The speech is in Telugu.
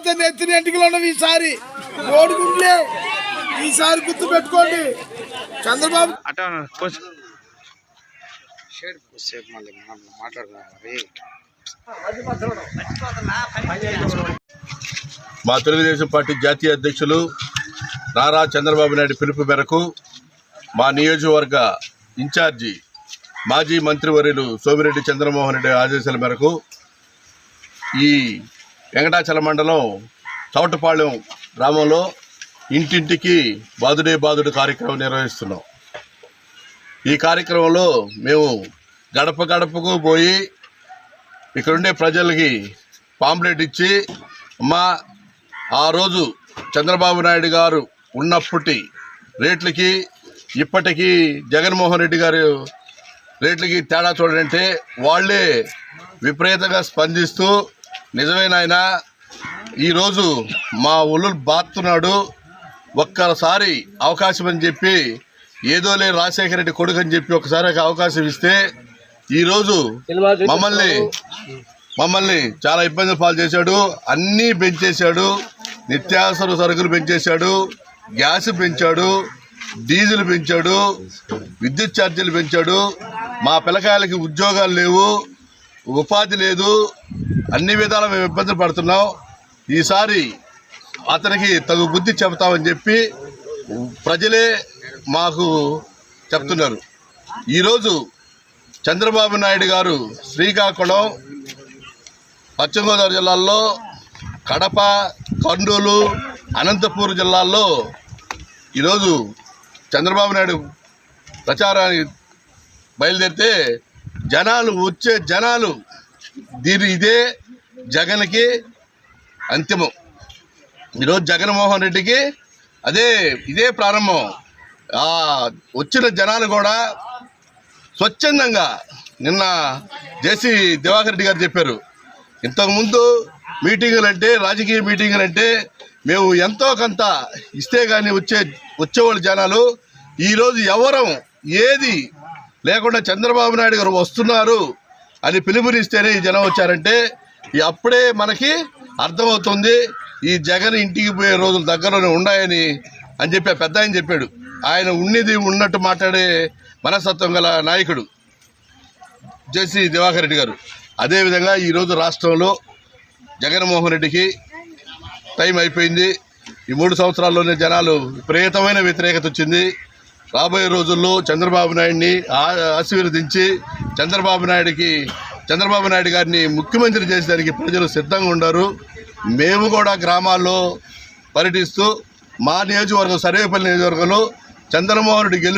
లేకపోతే నెత్తిన ఎంటికలు ఉన్నవి ఈసారి. ఓడుకుంటే ఈసారి గుర్తు పెట్టుకోండి. చంద్రబాబు మా తెలుగుదేశం పార్టీ జాతీయ అధ్యక్షులు నారా చంద్రబాబు నాయుడు పిలుపు మేరకు మా నియోజకవర్గ ఇన్ఛార్జి మాజీ మంత్రివర్యులు సోమిరెడ్డి చంద్రమోహన్ రెడ్డి ఆదేశాల మేరకు ఈ వెంకటాచల మండలం చౌటపాళెం గ్రామంలో ఇంటింటికి బాదుడే బాదుడు కార్యక్రమం నిర్వహిస్తున్నాం. ఈ కార్యక్రమంలో మేము గడప గడపకు పోయి ఇక్కడుండే ప్రజలకి పాంప్లెట్ ఇచ్చి మా ఆ రోజు చంద్రబాబు నాయుడు గారు ఉన్నప్పటి రేట్లకి ఇప్పటికీ జగన్మోహన్ రెడ్డి గారు రేట్లకి తేడా చూడంటే వాళ్ళే విపరీతంగా స్పందిస్తూ నిజమైన ఆయన ఈరోజు మా ఒళ్ళు బాతున్నాడు ఒక్కసారి అవకాశం అని చెప్పి ఏదోలే రాజశేఖర రెడ్డి కొడుకు అని చెప్పి ఒకసారి ఒక అవకాశం ఇస్తే ఈరోజు మమ్మల్ని మమ్మల్ని చాలా ఇబ్బందులు పాలు చేశాడు. అన్నీ పెంచేశాడు. నిత్యావసర సరుకులు పెంచేశాడు. గ్యాస్ పెంచాడు. డీజిల్ పెంచాడు. విద్యుత్ ఛార్జీలు పెంచాడు. మా పిల్లకాయలకి ఉద్యోగాలు లేవు. ఉపాధి లేదు. అన్ని విధాల మేము ఇబ్బందులు పడుతున్నాం. ఈసారి అతనికి తగు బుద్ధి చెబుతామని చెప్పి ప్రజలే మాకు చెప్తున్నారు. ఈరోజు చంద్రబాబు నాయుడు గారు శ్రీకాకుళం పశ్చిమ గోదావరి జిల్లాల్లో కడప కర్నూలు అనంతపూర్ జిల్లాల్లో ఈరోజు చంద్రబాబు నాయుడు ప్రచారానికి బయలుదేరితే జనాలు వచ్చే జనాలు దీని ఇదే జగన్కి అంతిమం. ఈరోజు జగన్మోహన్ రెడ్డికి అదే ఇదే ప్రారంభం. వచ్చిన జనాలు కూడా స్వచ్ఛందంగా నిన్న జేసీ దివాకర్ రెడ్డి గారు చెప్పారు. ఇంతకుముందు మీటింగులు అంటే రాజకీయ మీటింగులు అంటే మేము ఎంతో కొంత ఇస్తే కానీ వచ్చే వచ్చేవాళ్ళు జనాలు. ఈరోజు ఎవరం ఏది లేకుండా చంద్రబాబు నాయుడు గారు వస్తున్నారు అని పిలుపునిస్తేనే ఈ జనం వచ్చారంటే అప్పుడే మనకి అర్థమవుతుంది ఈ జగన్ ఇంటికి పోయే రోజులు దగ్గరలోనే ఉన్నాయని అని చెప్పి పెద్ద ఆయన చెప్పాడు. ఆయన ఉన్నది ఉన్నట్టు మాట్లాడే మనస్తత్వం గల నాయకుడు జేసీ దివాకర్ రెడ్డి గారు. అదేవిధంగా ఈరోజు రాష్ట్రంలో జగన్మోహన్ రెడ్డికి టైం అయిపోయింది. ఈ మూడు సంవత్సరాల్లోనే జనాలు విపరీతమైన వ్యతిరేకత వచ్చింది. రాబోయే రోజుల్లో చంద్రబాబు నాయుడిని ఆశీర్వదించి చంద్రబాబు నాయుడికి చంద్రబాబు నాయుడు గారిని ముఖ్యమంత్రి చేసేదానికి ప్రజలు సిద్ధంగా ఉన్నారు మేము కూడా గ్రామాల్లో పర్యటిస్తూ మా నియోజకవర్గం సర్వేపల్లి నియోజకవర్గంలో చంద్రమోహన్ రెడ్డి గెలు